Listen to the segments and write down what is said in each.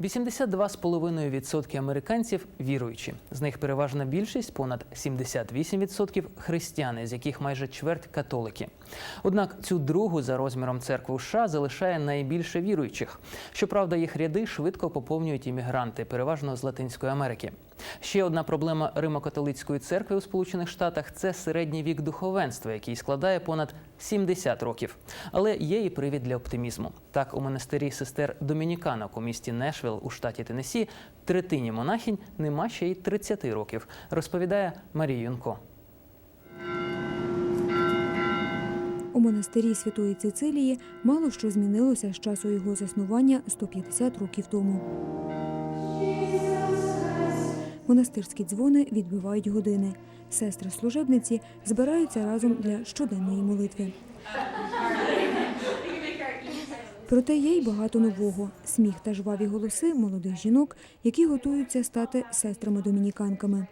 82,5% американців віруючі. З них переважна більшість, понад 78% християни, з яких майже чверть католики. Однак цю другу за розміром церкву США залишає найбільше віруючих. Щоправда, їх ряди швидко поповнюють іммігранти, переважно з Латинської Америки. Ще одна проблема Римо-католицької церкви у Сполучених Штатах це середній вік духовенства, який складає понад 70 років. Але є і привід для оптимізму. Так, у монастирі сестер Домініканок у місті Нешвіл у штаті Теннессі третині монахінь нема ще й 30 років, розповідає Марія Юнко. У монастирі Святої Цицилії мало що змінилося з часу його заснування 150 років тому. Монастирські дзвони відбивають години. Сестри служебниці збираються разом для щоденної молитви. Проте є й багато нового: сміх та жваві голоси молодих жінок, які готуються стати сестрами-домініканками.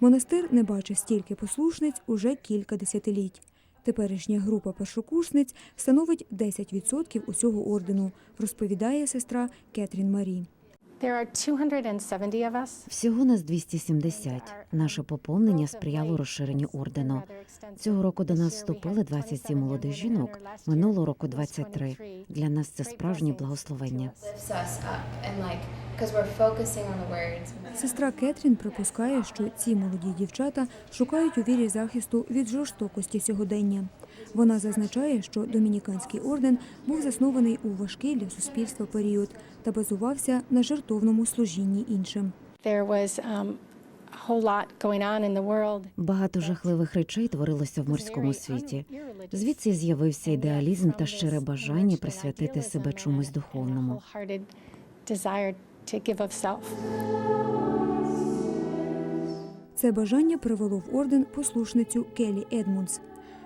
Монастир не бачив стільки послушниць уже кілька десятиліть. Теперішня група першокурсниць становить 10% усього ордену, розповідає сестра Кетрін Марі. There are 270 of us. Всього нас 270. Наше поповнення сприяло розширенню ордену. Цього року до нас вступили 27 молодих жінок. Минулого року 23. Для нас це справжнє благословення. Сестра Кетрін припускає, що ці молоді дівчата шукають у вірі захисту від жорстокості сьогодення. Вона зазначає, що домініканський орден був заснований у важкий для суспільства період та базувався на жертовному служінні іншим. Um. Багато жахливих речей творилося в морському світі. Звідси з'явився ідеалізм та щире бажання присвятити себе чомусь духовному. Це бажання привело в орден послушницю Келі Едмундс.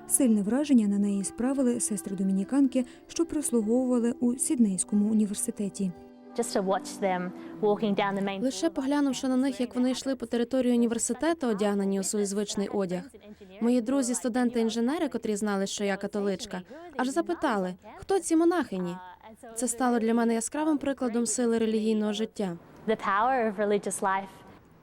Сильне враження на неї справили сестри домініканки, що прислуговували у Сіднейському університеті. Лише поглянувши на них, як вони йшли по території університету, одягнені у свій звичний одяг. Мої друзі, студенти-інженери, котрі знали, що я католичка, аж запитали, хто ці монахині. Це стало для мене яскравим прикладом сили релігійного життя. life.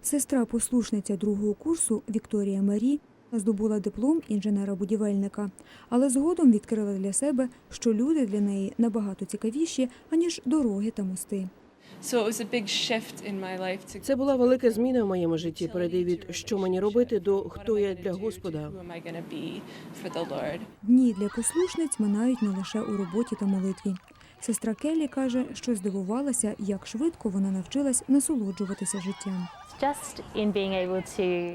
Сестра-послушниця другого курсу Вікторія Марі здобула диплом інженера-будівельника, але згодом відкрила для себе, що люди для неї набагато цікавіші, аніж дороги та мости. Це була велика зміна в моєму житті. Перейти від що мені робити до хто я для Господа. Дні для послушниць минають не лише у роботі та молитві. Сестра Келлі каже, що здивувалася, як швидко вона навчилась насолоджуватися життям.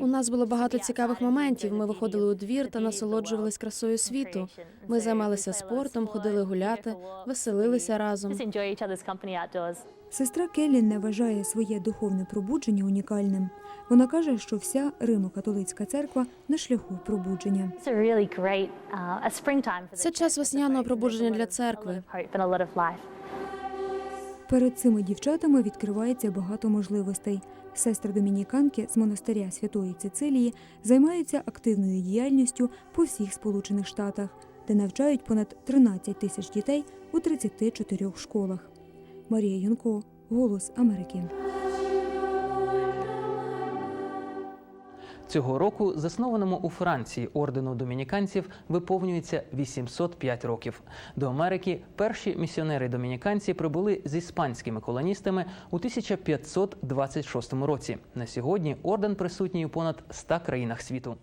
У нас було багато цікавих моментів. Ми виходили у двір та насолоджувались красою світу. Ми займалися спортом, ходили гуляти, веселилися разом. Сестра Келлі не вважає своє духовне пробудження унікальним. Вона каже, що вся Римо-католицька церква на шляху пробудження. Uh, Це час весняного пробудження для церкви. Перед цими дівчатами відкривається багато можливостей. Сестри домініканки з монастиря Святої Цицилії займаються активною діяльністю по всіх Сполучених Штатах, де навчають понад 13 тисяч дітей у 34 школах. Марія Юнко, Голос Америки. Цього року заснованому у Франції ордену домініканців виповнюється 805 років. До Америки перші місіонери-домініканці прибули з іспанськими колоністами у 1526 році. На сьогодні орден присутній у понад 100 країнах світу.